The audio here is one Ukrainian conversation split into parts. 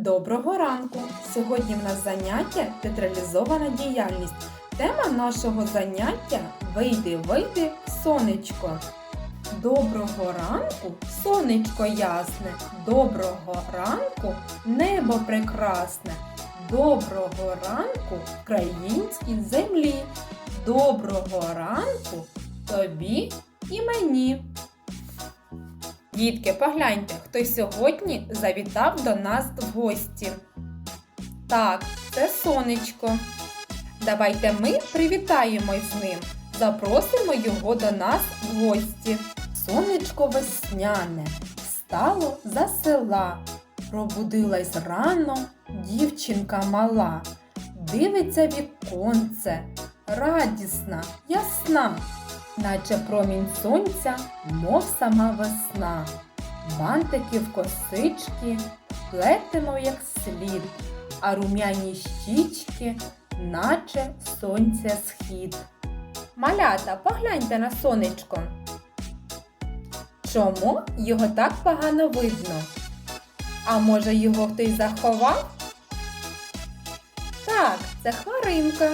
Доброго ранку! Сьогодні в нас заняття театралізована діяльність. Тема нашого заняття Вийди, вийди, сонечко. Доброго ранку, сонечко ясне. Доброго ранку, небо прекрасне. Доброго ранку, українській землі. Доброго ранку тобі і мені. Дітки, погляньте, хто сьогодні завітав до нас в гості. Так, це сонечко. Давайте ми привітаємось з ним. Запросимо його до нас в гості. Сонечко весняне встало за села. Пробудилась рано дівчинка мала. Дивиться віконце, радісна, ясна наче промінь сонця, мов сама весна. Бантики в косички плетемо, як слід, а рум'яні щічки, наче сонця схід. Малята, погляньте на сонечко. Чому його так погано видно? А може його хтось заховав? Так, це хмаринка.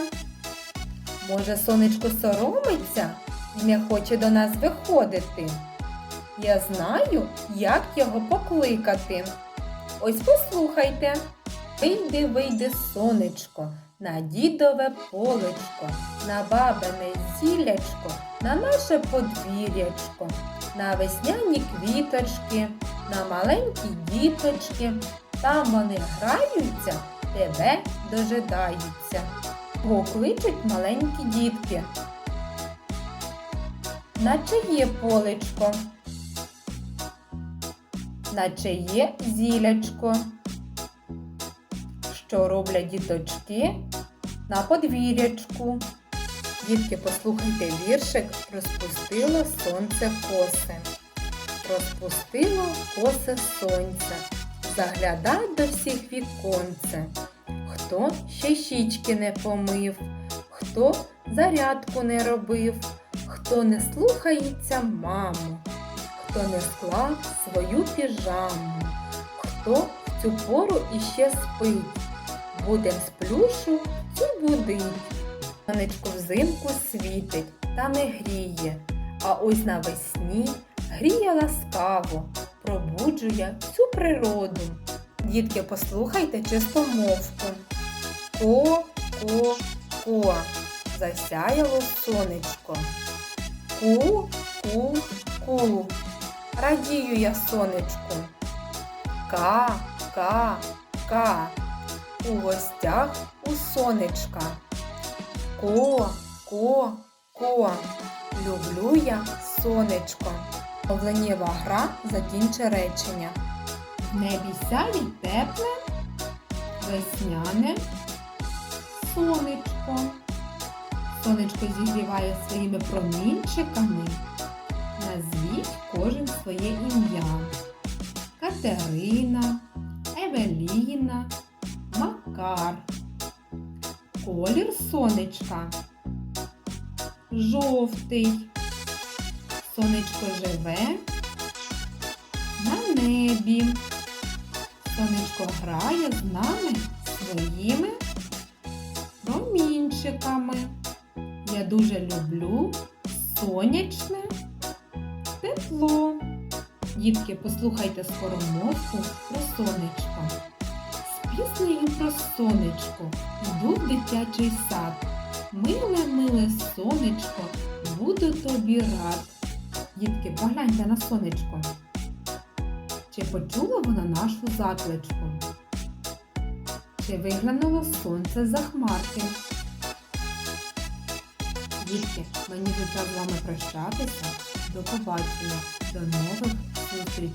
Може, сонечко соромиться не хоче до нас виходити. Я знаю, як його покликати. Ось послухайте. Вийди, вийди, сонечко, на дідове полечко, на бабине зілячко, на наше подвір'ячко, на весняні квіточки, на маленькі діточки. Там вони граються, тебе дожидаються. Кого кличуть маленькі дітки. Наче є полечко, наче є зілячко. Що роблять діточки на подвір'ячку. Дітки, послухайте віршик, розпустило сонце коси. Розпустило коси сонце, заглядай до всіх віконце. Хто ще щічки не помив, хто зарядку не робив, хто не слухається маму, хто не склав свою піжаму, хто в цю пору іще спить, будем з плюшу цю будить. Сонечко взимку світить та не гріє, а ось навесні гріє ласкаво, пробуджує всю природу. Дітки, послухайте чистомовку. Ко, ко, ко, засяяло сонечко. Ку, ку, ку, радію я сонечку. Ка, ка, ка, у гостях у сонечка. Ко, ко, ко, люблю я сонечко. Овленєва гра закінчи речення. В небі тепле, весняне сонечко. Сонечко зігріває своїми промінчиками. Назвіть кожен своє ім'я. Катерина, Евеліна, Макар. Колір сонечка. Жовтий. Сонечко живе на небі. Сонечко грає з нами дуже люблю сонячне тепло. Дітки, послухайте скоромовку про сонечко. З піснею про сонечко йду в дитячий сад. Миле, миле сонечко, буду тобі рад. Дітки, погляньте на сонечко. Чи почула вона нашу закличку? Чи виглянуло сонце за хмарки? Дітки, мені вже час з вами прощатися. До побачення, до нових зустрічей!